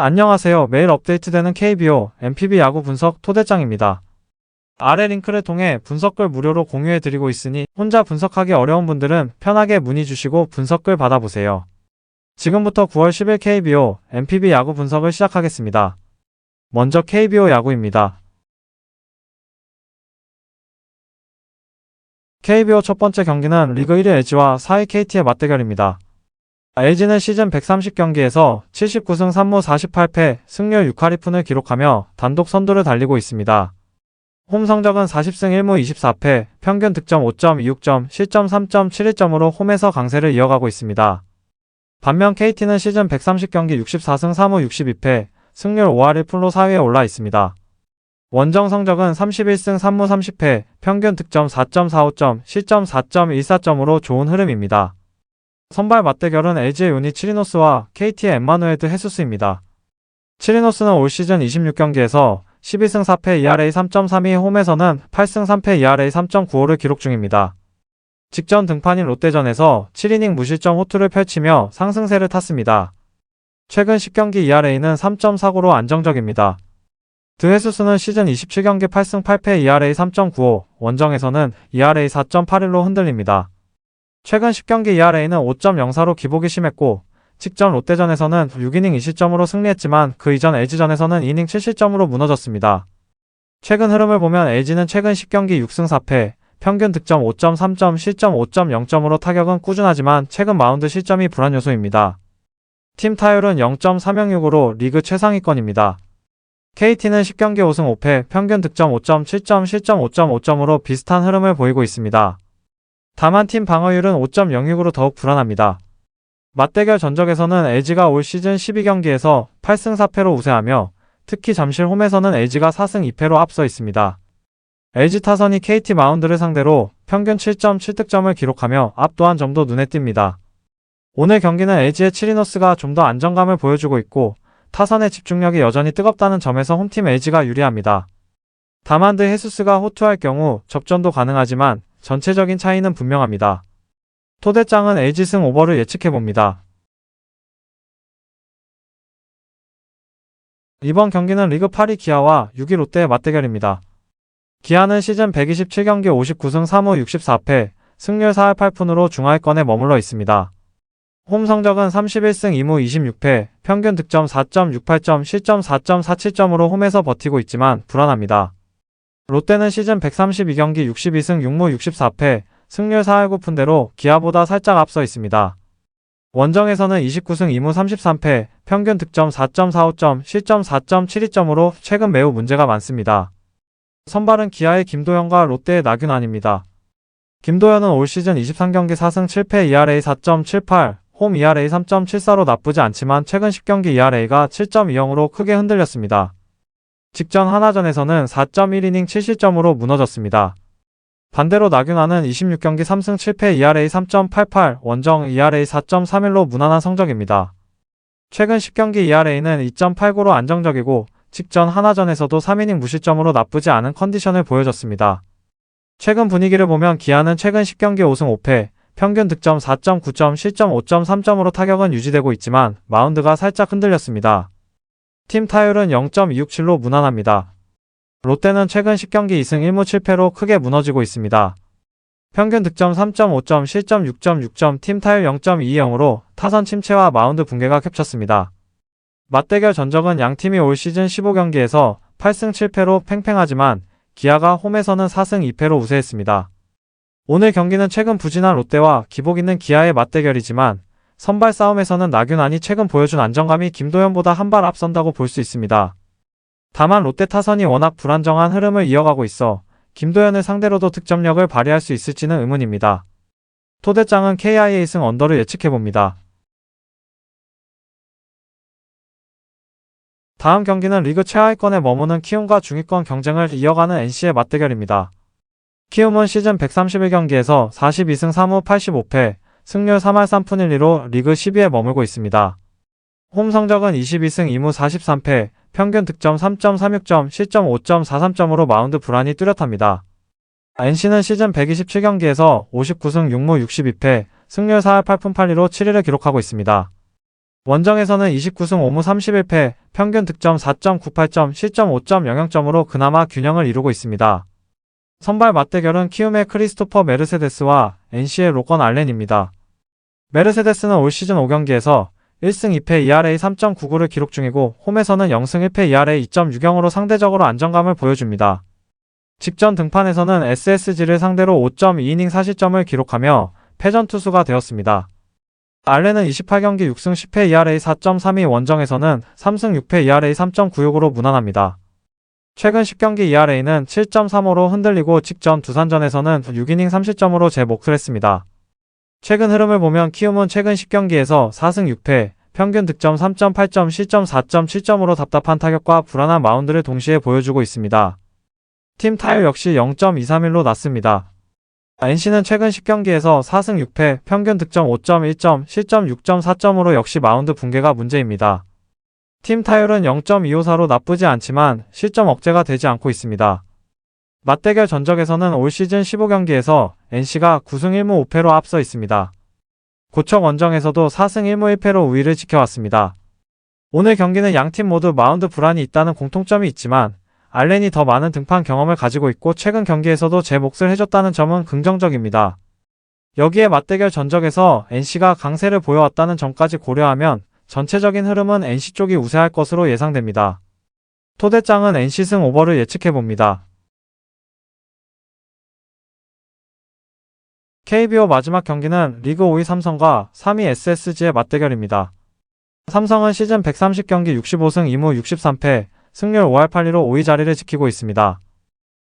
안녕하세요. 매일 업데이트되는 KBO, MPB 야구 분석 토대장입니다. 아래 링크를 통해 분석글 무료로 공유해드리고 있으니 혼자 분석하기 어려운 분들은 편하게 문의 주시고 분석글 받아보세요. 지금부터 9월 10일 KBO, MPB 야구 분석을 시작하겠습니다. 먼저 KBO 야구입니다. KBO 첫 번째 경기는 리그 1위 LG와 4위 KT의 맞대결입니다. LG는 시즌 130경기에서 79승 3무 48패, 승률 6할이푼을 기록하며 단독 선두를 달리고 있습니다. 홈 성적은 40승 1무 24패, 평균 득점 5.26점, 실점 3.71점으로 홈에서 강세를 이어가고 있습니다. 반면 KT는 시즌 130경기 64승 3무 62패, 승률 5할 1푼로 4위에 올라 있습니다. 원정 성적은 31승 3무 30패, 평균 득점 4.45점, 실점 4.14점으로 좋은 흐름입니다. 선발 맞대결은 LG의 요니 치리노스와 KT의 엠마누에드 헤수스입니다. 치리노스는 올 시즌 26경기에서 12승 4패 ERA 3.32 홈에서는 8승 3패 ERA 3.95를 기록 중입니다. 직전 등판인 롯데전에서 7이닝 무실점 호투를 펼치며 상승세를 탔습니다. 최근 10경기 ERA는 3.49로 안정적입니다. 드헤수스는 시즌 27경기 8승 8패 ERA 3.95, 원정에서는 ERA 4.81로 흔들립니다. 최근 10경기 ERA는 5.04로 기복이 심했고, 직전 롯데전에서는 6이닝 2실점으로 승리했지만 그 이전 LG전에서는 2이닝 7실점으로 무너졌습니다. 최근 흐름을 보면 LG는 최근 10경기 6승 4패, 평균 득점 5.3점, 실점 5.0점으로 타격은 꾸준하지만 최근 마운드 실점이 불안 요소입니다. 팀 타율은 0.306으로 리그 최상위권입니다. KT는 10경기 5승 5패, 평균 득점 5.7점, 실점 5.5점으로 비슷한 흐름을 보이고 있습니다. 다만 팀 방어율은 5.06으로 더욱 불안합니다. 맞대결 전적에서는 LG가 올 시즌 12경기에서 8승 4패로 우세하며 특히 잠실 홈에서는 LG가 4승 2패로 앞서 있습니다. LG 타선이 KT 마운드를 상대로 평균 7.7득점을 기록하며 압도한 점도 눈에 띕니다. 오늘 경기는 LG의 치리노스가 좀 더 안정감을 보여주고 있고 타선의 집중력이 여전히 뜨겁다는 점에서 홈팀 LG가 유리합니다. 다만 드 헤수스가 호투할 경우 접전도 가능하지만 전체적인 차이는 분명합니다. 토대장은 LG승 오버를 예측해봅니다. 이번 경기는 리그 8위 기아와 6위 롯데의 맞대결입니다. 기아는 시즌 127경기 59승 3무 64패, 승률 4할 8푼으로 중하위권에 머물러 있습니다. 홈 성적은 31승 2무 26패, 평균 득점 4.68점, 실점 4.47점으로 홈에서 버티고 있지만 불안합니다. 롯데는 시즌 132경기 62승 6무 64패, 승률 4할 9푼대로 기아보다 살짝 앞서 있습니다. 원정에서는 29승 2무 33패, 평균 득점 4.45점, 실점 4.72점으로 최근 매우 문제가 많습니다. 선발은 기아의 김도현과 롯데의 나균안입니다. 김도현은 올 시즌 23경기 4승 7패 ERA 4.78, 홈 ERA 3.74로 나쁘지 않지만 최근 10경기 ERA가 7.20으로 크게 흔들렸습니다. 직전 하나전에서는 4.1이닝 7실점으로 무너졌습니다. 반대로 나균아는 26경기 3승 7패 ERA 3.88, 원정 ERA 4.31로 무난한 성적입니다. 최근 10경기 ERA는 2.89로 안정적이고 직전 하나전에서도 3이닝 무실점으로 나쁘지 않은 컨디션을 보여줬습니다. 최근 분위기를 보면 기아는 최근 10경기 5승 5패, 평균 득점 4.9점, 실점 5.3점으로 타격은 유지되고 있지만 마운드가 살짝 흔들렸습니다. 팀 타율은 0.267로 무난합니다. 롯데는 최근 10경기 2승 1무 7패로 크게 무너지고 있습니다. 평균 득점 3.5점, 실점 6.6점, 팀 타율 0.20으로 타선 침체와 마운드 붕괴가 겹쳤습니다. 맞대결 전적은 양팀이 올 시즌 15경기에서 8승 7패로 팽팽하지만 기아가 홈에서는 4승 2패로 우세했습니다. 오늘 경기는 최근 부진한 롯데와 기복 있는 기아의 맞대결이지만 선발 싸움에서는 나균안이 최근 보여준 안정감이 김도현보다 한 발 앞선다고 볼 수 있습니다. 다만 롯데 타선이 워낙 불안정한 흐름을 이어가고 있어 김도현을 상대로도 득점력을 발휘할 수 있을지는 의문입니다. 토대장은 KIA 승 언더를 예측해봅니다. 다음 경기는 리그 최하위권에 머무는 키움과 중위권 경쟁을 이어가는 NC의 맞대결입니다. 키움은 시즌 131경기에서 42승 3무 85패, 승률 3할 3푼 1리로 리그 10위에 머물고 있습니다. 홈 성적은 22승 2무 43패, 평균 득점 3.36점, 실점 5.43점으로 마운드 불안이 뚜렷합니다. NC는 시즌 127경기에서 59승 6무 62패, 승률 4할 8푼 8리로 7위를 기록하고 있습니다. 원정에서는 29승 5무 31패, 평균 득점 4.98점, 실점 5.00점으로 그나마 균형을 이루고 있습니다. 선발 맞대결은 키움의 크리스토퍼 메르세데스와 NC의 로건 알렌입니다. 메르세데스는 올 시즌 5경기에서 1승 2패 ERA 3.99를 기록 중이고 홈에서는 0승 1패 ERA 2.60으로 상대적으로 안정감을 보여줍니다. 직전 등판에서는 SSG를 상대로 5.2이닝 4실점을 기록하며 패전 투수가 되었습니다. 알렌은 28경기 6승 10패 ERA 4.32 원정에서는 3승 6패 ERA 3.96으로 무난합니다. 최근 10경기 ERA는 7.35로 흔들리고 직전 두산전에서는 6이닝 3실점으로 제 몫을 했습니다. 최근 흐름을 보면 키움은 최근 10경기에서 4승 6패, 평균 득점 3.8점, 실점 4.7점으로 답답한 타격과 불안한 마운드를 동시에 보여주고 있습니다. 팀 타율 역시 0.231로 낮습니다. NC는 최근 10경기에서 4승 6패, 평균 득점 5.1점, 실점 6.4점으로 역시 마운드 붕괴가 문제입니다. 팀 타율은 0.254로 나쁘지 않지만 실점 억제가 되지 않고 있습니다. 맞대결 전적에서는 올 시즌 15경기에서 NC가 9승 1무 5패로 앞서 있습니다. 고척 원정에서도 4승 1무 1패로 우위를 지켜왔습니다. 오늘 경기는 양 팀 모두 마운드 불안이 있다는 공통점이 있지만 알렌이 더 많은 등판 경험을 가지고 있고 최근 경기에서도 제 몫을 해줬다는 점은 긍정적입니다. 여기에 맞대결 전적에서 NC가 강세를 보여왔다는 점까지 고려하면 전체적인 흐름은 NC 쪽이 우세할 것으로 예상됩니다. 토대장은 NC승 오버를 예측해봅니다. KBO 마지막 경기는 리그 5위 삼성과 3위 SSG의 맞대결입니다. 삼성은 시즌 130경기 65승 2무 63패, 승률 5할 8리로 5위 자리를 지키고 있습니다.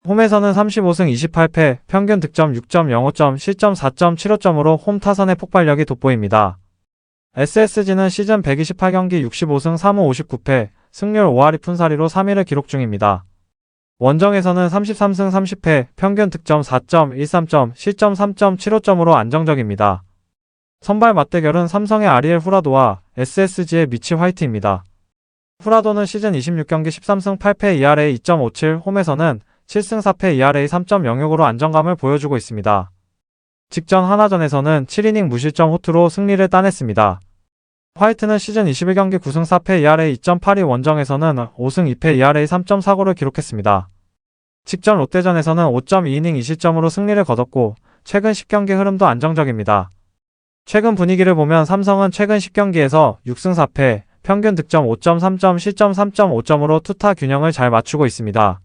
홈에서는 35승 28패, 평균 득점 6.05점, 실점 4.75점으로 홈 타선의 폭발력이 돋보입니다. SSG는 시즌 128경기 65승 3무 59패, 승률 5할 2푼 4리로 3위를 기록 중입니다. 원정에서는 33승 30패, 평균 득점 4.13점, 실점 3.75점으로 안정적입니다. 선발 맞대결은 삼성의 아리엘 후라도와 SSG의 미치 화이트입니다. 후라도는 시즌 26경기 13승 8패 ERA 2.57, 홈에서는 7승 4패 ERA 3.06으로 안정감을 보여주고 있습니다. 직전 하나전에서는 7이닝 무실점 호투로 승리를 따냈습니다. 화이트는 시즌 21경기 9승 4패 ERA 2.82 원정에서는 5승 2패 ERA 3.49를 기록했습니다. 직전 롯데전에서는 5.2이닝 2실점으로 승리를 거뒀고 최근 10경기 흐름도 안정적입니다. 최근 분위기를 보면 삼성은 최근 10경기에서 6승 4패, 평균 득점 5.3점, 실점 3.5점으로 투타 균형을 잘 맞추고 있습니다.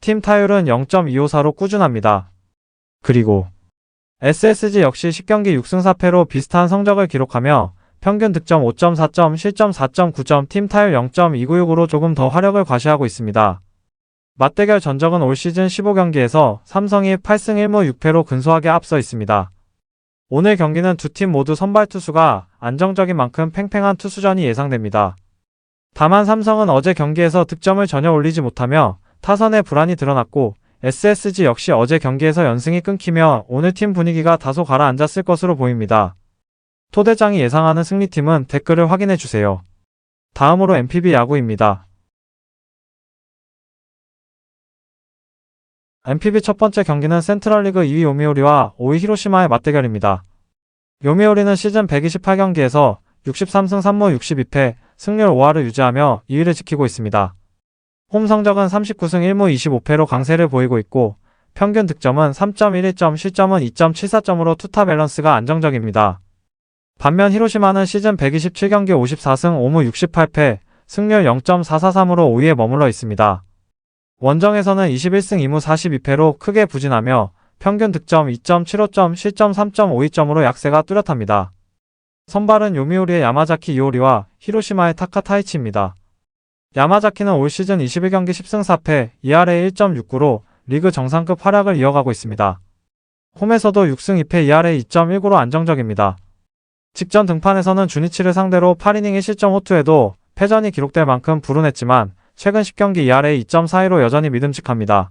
팀 타율은 0.254로 꾸준합니다. 그리고 SSG 역시 10경기 6승 4패로 비슷한 성적을 기록하며 평균 득점 5.4점, 실점 4.9점, 팀 타율 0.296으로 조금 더 화력을 과시하고 있습니다. 맞대결 전적은 올 시즌 15경기에서 삼성이 8승 1무 6패로 근소하게 앞서 있습니다. 오늘 경기는 두 팀 모두 선발 투수가 안정적인 만큼 팽팽한 투수전이 예상됩니다. 다만 삼성은 어제 경기에서 득점을 전혀 올리지 못하며 타선의 불안이 드러났고 SSG 역시 어제 경기에서 연승이 끊기며 오늘 팀 분위기가 다소 가라앉았을 것으로 보입니다. 토대장이 예상하는 승리팀은 댓글을 확인해 주세요. 다음으로 MPB 야구입니다. MPB 첫 번째 경기는 센트럴리그 2위 요미우리와 5위 히로시마의 맞대결입니다. 요미우리는 시즌 128경기에서 63승 3무 62패, 승률 5할을 유지하며 2위를 지키고 있습니다. 홈 성적은 39승 1무 25패로 강세를 보이고 있고 평균 득점은 3.11점, 실점은 2.74점으로 투타 밸런스가 안정적입니다. 반면 히로시마는 시즌 127경기 54승 5무 68패, 승률 0.443으로 5위에 머물러 있습니다. 원정에서는 21승 2무 42패로 크게 부진하며 평균 득점 2.75점, 실점 3.52점으로 약세가 뚜렷합니다. 선발은 요미우리의 야마자키 이오리와 히로시마의 타카 타이치입니다. 야마자키는 올 시즌 21경기 10승 4패, ERA 1.69로 리그 정상급 활약을 이어가고 있습니다. 홈에서도 6승 2패 ERA 2.19로 안정적입니다. 직전 등판에서는 주니치를 상대로 8이닝 1실점 호투에도 패전이 기록될 만큼 불운했지만 최근 10경기 ERA 2.42로 여전히 믿음직합니다.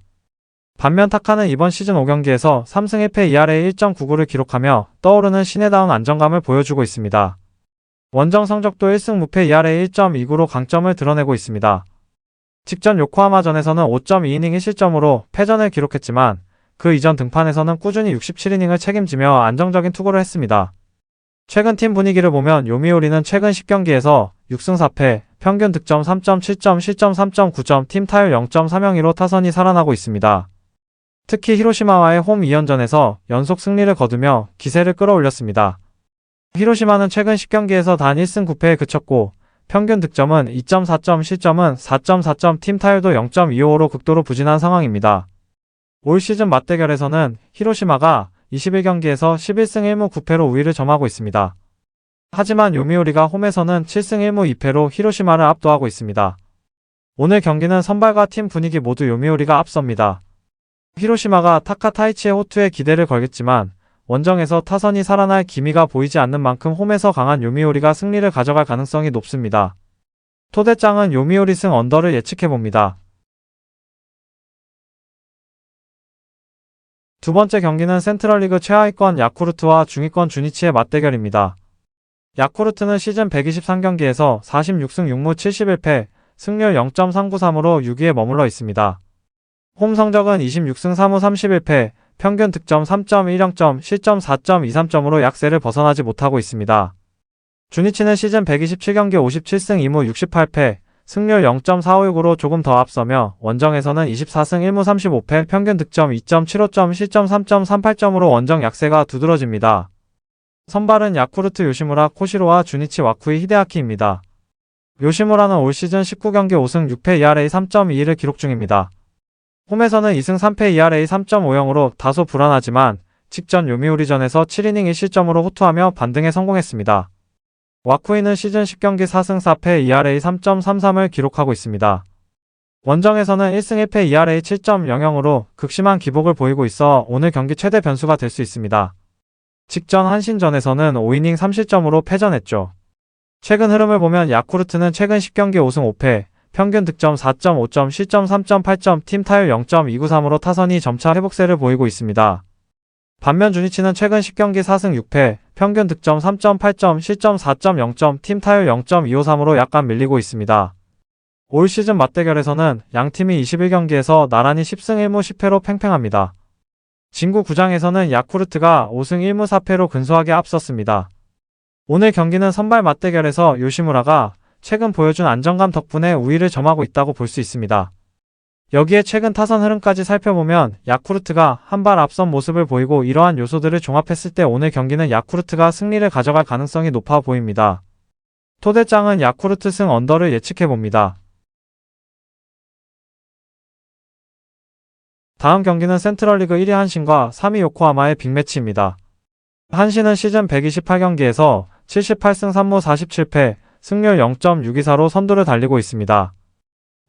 반면 타카는 이번 시즌 5경기에서 3승 1패 ERA 1.99를 기록하며 떠오르는 신에다운 안정감을 보여주고 있습니다. 원정 성적도 1승 무패 ERA 1.29로 강점을 드러내고 있습니다. 직전 요코하마전에서는 5.2이닝 1실점으로 패전을 기록했지만 그 이전 등판에서는 꾸준히 67이닝을 책임지며 안정적인 투구를 했습니다. 최근 팀 분위기를 보면 요미우리는 최근 10경기에서 6승 4패, 평균 득점 3.7점, 실점 3.9점, 팀 타율 0.302로 타선이 살아나고 있습니다. 특히 히로시마와의 홈 2연전에서 연속 승리를 거두며 기세를 끌어올렸습니다. 히로시마는 최근 10경기에서 단 1승 9패에 그쳤고 평균 득점은 2.4점, 실점은 4.4점, 팀 타율도 0.25로 극도로 부진한 상황입니다. 올 시즌 맞대결에서는 히로시마가 21경기에서 11승 1무 9패로 우위를 점하고 있습니다. 하지만 요미우리가 홈에서는 7승 1무 2패로 히로시마를 압도하고 있습니다. 오늘 경기는 선발과 팀 분위기 모두 요미우리가 앞섭니다. 히로시마가 타카타이치의 호투에 기대를 걸겠지만 원정에서 타선이 살아날 기미가 보이지 않는 만큼 홈에서 강한 요미우리가 승리를 가져갈 가능성이 높습니다. 토대짱은 요미우리 승 언더를 예측해봅니다. 두 번째 경기는 센트럴리그 최하위권 야쿠르트와 중위권 주니치의 맞대결입니다. 야쿠르트는 시즌 123경기에서 46승 6무 71패, 승률 0.393으로 6위에 머물러 있습니다. 홈 성적은 26승 3무 31패, 평균 득점 3.10점, 실점 4.23점으로 약세를 벗어나지 못하고 있습니다. 주니치는 시즌 127경기 57승 2무 68패, 승률 0.456으로 조금 더 앞서며 원정에서는 24승 1무 35패, 평균 득점 2.75점, 실점 3.38점으로 원정 약세가 두드러집니다. 선발은 야쿠르트 요시무라 코시로와 주니치 와쿠이 히데아키입니다. 요시무라는 올 시즌 19경기 5승 6패 ERA 3.21을 기록 중입니다. 홈에서는 2승 3패 ERA 3.50으로 다소 불안하지만 직전 요미우리전에서 7이닝 1실점으로 호투하며 반등에 성공했습니다. 와쿠이는 시즌 10경기 4승 4패 ERA 3.33을 기록하고 있습니다. 원정에서는 1승 1패 ERA 7.00으로 극심한 기복을 보이고 있어 오늘 경기 최대 변수가 될 수 있습니다. 직전 한신전에서는 5이닝 3실점으로 패전했죠. 최근 흐름을 보면 야쿠르트는 최근 10경기 5승 5패, 평균 득점 4.5점, 실점 3.8점, 팀 타율 0.293으로 타선이 점차 회복세를 보이고 있습니다. 반면 주니치는 최근 10경기 4승 6패, 평균 득점 3.8점, 실점 4.0점, 팀 타율 0.253으로 약간 밀리고 있습니다. 올 시즌 맞대결에서는 양 팀이 21경기에서 나란히 10승 1무 10패로 팽팽합니다. 진구 9장에서는 야쿠르트가 5승 1무 4패로 근소하게 앞섰습니다. 오늘 경기는 선발 맞대결에서 요시무라가 최근 보여준 안정감 덕분에 우위를 점하고 있다고 볼 수 있습니다. 여기에 최근 타선 흐름까지 살펴보면 야쿠르트가 한 발 앞선 모습을 보이고 이러한 요소들을 종합했을 때 오늘 경기는 야쿠르트가 승리를 가져갈 가능성이 높아 보입니다. 토대짱은 야쿠르트 승 언더를 예측해봅니다. 다음 경기는 센트럴리그 1위 한신과 3위 요코하마의 빅매치입니다. 한신은 시즌 128경기에서 78승 3무 47패, 승률 0.624로 선두를 달리고 있습니다.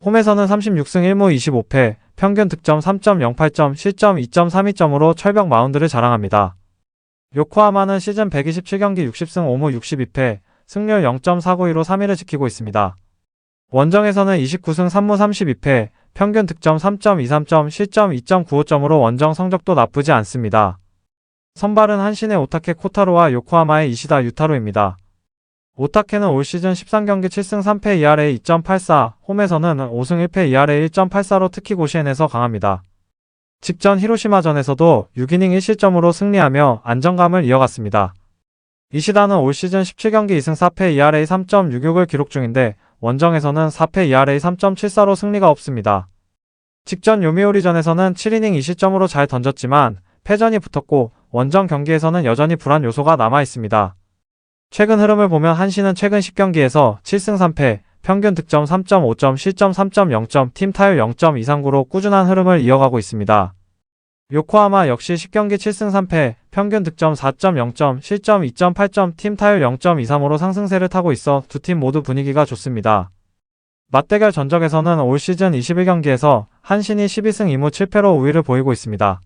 홈에서는 36승 1무 25패, 평균 득점 3.08점, 실점 2.32점으로 철벽 마운드를 자랑합니다. 요코하마는 시즌 127경기 60승 5무 62패, 승률 0.492로 3위를 지키고 있습니다. 원정에서는 29승 3무 32패, 평균 득점 3.23점, 실점 2.95점으로 원정 성적도 나쁘지 않습니다. 선발은 한신의 오타케 코타로와 요코하마의 이시다 유타로입니다. 오타케는 올 시즌 13경기 7승 3패 ERA 2.84, 홈에서는 5승 1패 ERA 1.84로 특히 고시엔에서 강합니다. 직전 히로시마전에서도 6이닝 1실점으로 승리하며 안정감을 이어갔습니다. 이시다는 올 시즌 17경기 2승 4패 ERA 3.66을 기록 중인데 원정에서는 4패 ERA 3.74로 승리가 없습니다. 직전 요미우리전에서는 7이닝 2실점으로 잘 던졌지만 패전이 붙었고 원정 경기에서는 여전히 불안 요소가 남아 있습니다. 최근 흐름을 보면 한신은 최근 10경기에서 7승 3패, 평균 득점 3.5점, 실점 3.0점, 팀 타율 0.239로 꾸준한 흐름을 이어가고 있습니다. 요코하마 역시 10경기 7승 3패, 평균 득점 4.0점, 실점 2.8점, 팀 타율 0.23으로 상승세를 타고 있어 두 팀 모두 분위기가 좋습니다. 맞대결 전적에서는 올 시즌 21경기에서 한신이 12승 2무 7패로 우위를 보이고 있습니다.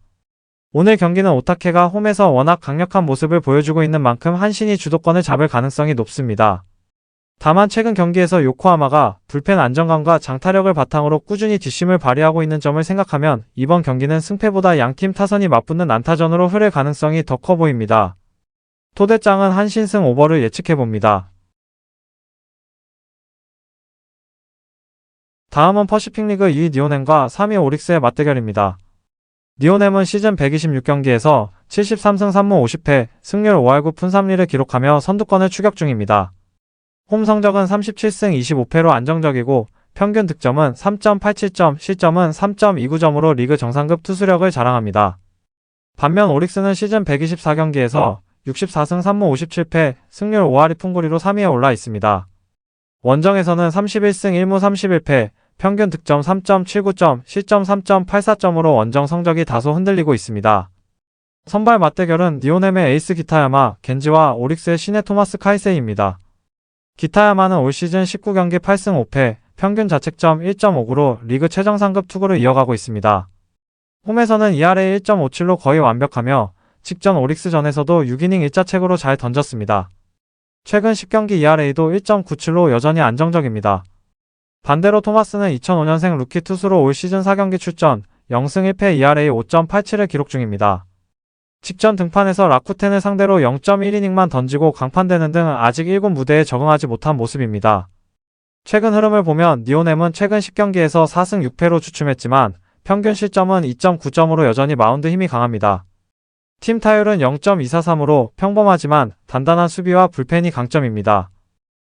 오늘 경기는 오타케가 홈에서 워낙 강력한 모습을 보여주고 있는 만큼 한신이 주도권을 잡을 가능성이 높습니다. 다만 최근 경기에서 요코하마가 불펜 안정감과 장타력을 바탕으로 꾸준히 뒷심을 발휘하고 있는 점을 생각하면 이번 경기는 승패보다 양팀 타선이 맞붙는 안타전으로 흐를 가능성이 더 커 보입니다. 토대짱은 한신승 오버를 예측해봅니다. 다음은 퍼시픽리그 2위 니오넨과 3위 오릭스의 맞대결입니다. 니오넴은 시즌 126경기에서 73승 3무 50패, 승률 5할 9푼 3리를 기록하며 선두권을 추격 중입니다. 홈 성적은 37승 25패로 안정적이고 평균 득점은 3.87점, 실점은 3.29점으로 리그 정상급 투수력을 자랑합니다. 반면 오릭스는 시즌 124경기에서 64승 3무 57패, 승률 5할이 풍구리로 3위에 올라 있습니다. 원정에서는 31승 1무 31패, 평균 득점 3.79점, 실점 3.84점으로 원정 성적이 다소 흔들리고 있습니다. 선발 맞대결은 니오넴의 에이스 기타야마, 겐지와 오릭스의 시네 토마스 카이세이입니다. 기타야마는 올 시즌 19경기 8승 5패, 평균 자책점 1.59로 리그 최정상급 투구를 이어가고 있습니다. 홈에서는 2할에 1.57로 거의 완벽하며 직전 오릭스전에서도 6이닝 1자책으로 잘 던졌습니다. 최근 10경기 2할에도 1.97로 여전히 안정적입니다. 반대로 토마스는 2005년생 루키 투수로 올 시즌 4경기 출전, 0승 1패 2할에 5.87을 기록 중입니다. 직전 등판에서 라쿠텐을 상대로 0.1이닝만 던지고 강판되는 등 아직 1군 무대에 적응하지 못한 모습입니다. 최근 흐름을 보면 니오넴은 최근 10경기에서 4승 6패로 주춤했지만 평균 실점은 2.9점으로 여전히 마운드 힘이 강합니다. 팀 타율은 0.243으로 평범하지만 단단한 수비와 불펜이 강점입니다.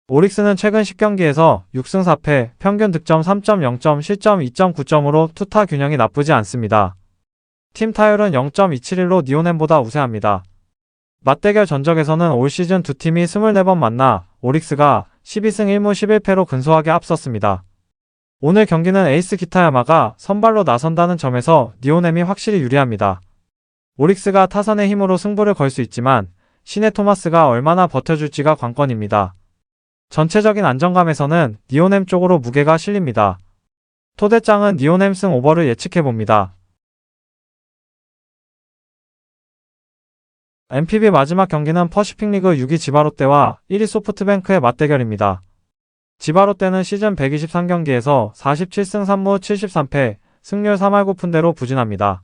오릭스는 최근 10경기에서 6승 4패, 평균 득점 3.0점, 실점 2.9점으로 투타 균형이 나쁘지 않습니다. 팀 타율은 0.271로 니오넴보다 우세합니다. 맞대결 전적에서는 올 시즌 두 팀이 24번 만나 오릭스가 12승 1무 11패로 근소하게 앞섰습니다. 오늘 경기는 에이스 기타야마가 선발로 나선다는 점에서 니오넴이 확실히 유리합니다. 오릭스가 타선의 힘으로 승부를 걸 수 있지만 시네 토마스가 얼마나 버텨줄지가 관건입니다. 전체적인 안정감에서는 니오넴 쪽으로 무게가 실립니다. 토대짱은 니오넴 승 오버를 예측해봅니다. MPB 마지막 경기는 퍼시픽 리그 6위 지바롯데와 1위 소프트뱅크의 맞대결입니다. 지바롯데는 시즌 123경기에서 47승 3무 73패, 승률 3할 9푼대로 부진합니다.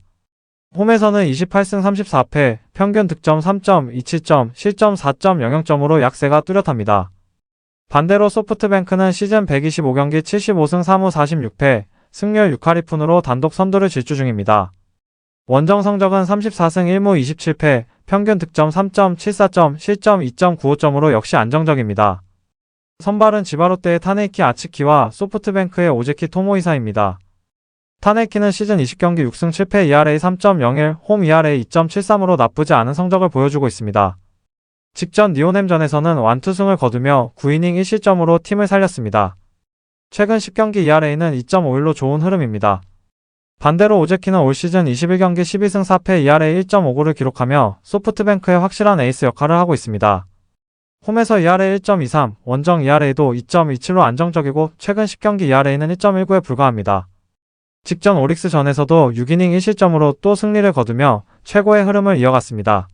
홈에서는 28승 34패, 평균 득점 3.27점, 실점 4.00점으로 약세가 뚜렷합니다. 반대로 소프트뱅크는 시즌 125경기 75승 3무 46패, 승률 6할 2푼으로 단독 선두를 질주 중입니다. 원정 성적은 34승 1무 27패, 평균 득점 3.74점, 실점 2.95점으로 역시 안정적입니다. 선발은 지바롯데의 타네이키 아츠키와 소프트뱅크의 오제키 토모이사입니다. 타네이키는 시즌 20경기 6승 7패 2할에 3.01, 홈 2할에 2.73으로 나쁘지 않은 성적을 보여주고 있습니다. 직전 니오넴전에서는 완투승을 거두며 9이닝 1실점으로 팀을 살렸습니다. 최근 10경기 2할에는 2.51로 좋은 흐름입니다. 반대로 오제키는 올 시즌 21경기 12승 4패 2할에 1.59를 기록하며 소프트뱅크의 확실한 에이스 역할을 하고 있습니다. 홈에서 2할에 1.23, 원정 2할에도 2.27로 안정적이고 최근 10경기 2할에는 1.19에 불과합니다. 직전 오릭스 전에서도 6이닝 1실점으로 또 승리를 거두며 최고의 흐름을 이어갔습니다.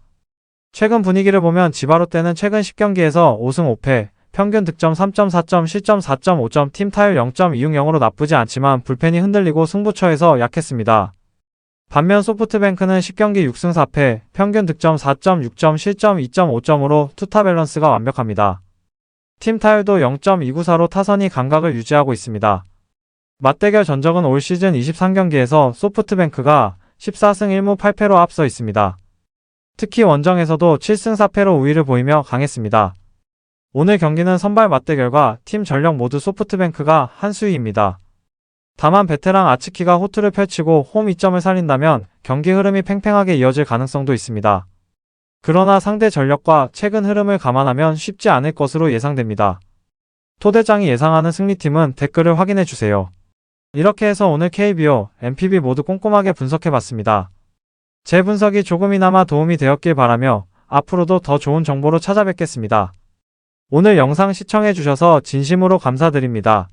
최근 분위기를 보면 지바롯데는 최근 10경기에서 5승 5패, 평균 득점 3.4점, 실점 4.5점, 팀 타율 0.260으로 나쁘지 않지만 불펜이 흔들리고 승부처에서 약했습니다. 반면 소프트뱅크는 10경기 6승 4패, 평균 득점 4.6점, 실점 2.5점으로 투타 밸런스가 완벽합니다. 팀 타율도 0.294로 타선이 감각을 유지하고 있습니다. 맞대결 전적은 올 시즌 23경기에서 소프트뱅크가 14승 1무 8패로 앞서 있습니다. 특히 원정에서도 7승 4패로 우위를 보이며 강했습니다. 오늘 경기는 선발 맞대 결과 팀 전력 모두 소프트뱅크가 한 수위입니다. 다만 베테랑 아츠키가 호투를 펼치고 홈 2점을 살린다면 경기 흐름이 팽팽하게 이어질 가능성도 있습니다. 그러나 상대 전력과 최근 흐름을 감안하면 쉽지 않을 것으로 예상됩니다. 토대장이 예상하는 승리팀은 댓글을 확인해 주세요. 이렇게 해서 오늘 KBO, MPB 모두 꼼꼼하게 분석해 봤습니다. 제 분석이 조금이나마 도움이 되었길 바라며 앞으로도 더 좋은 정보로 찾아뵙겠습니다. 오늘 영상 시청해 주셔서 진심으로 감사드립니다.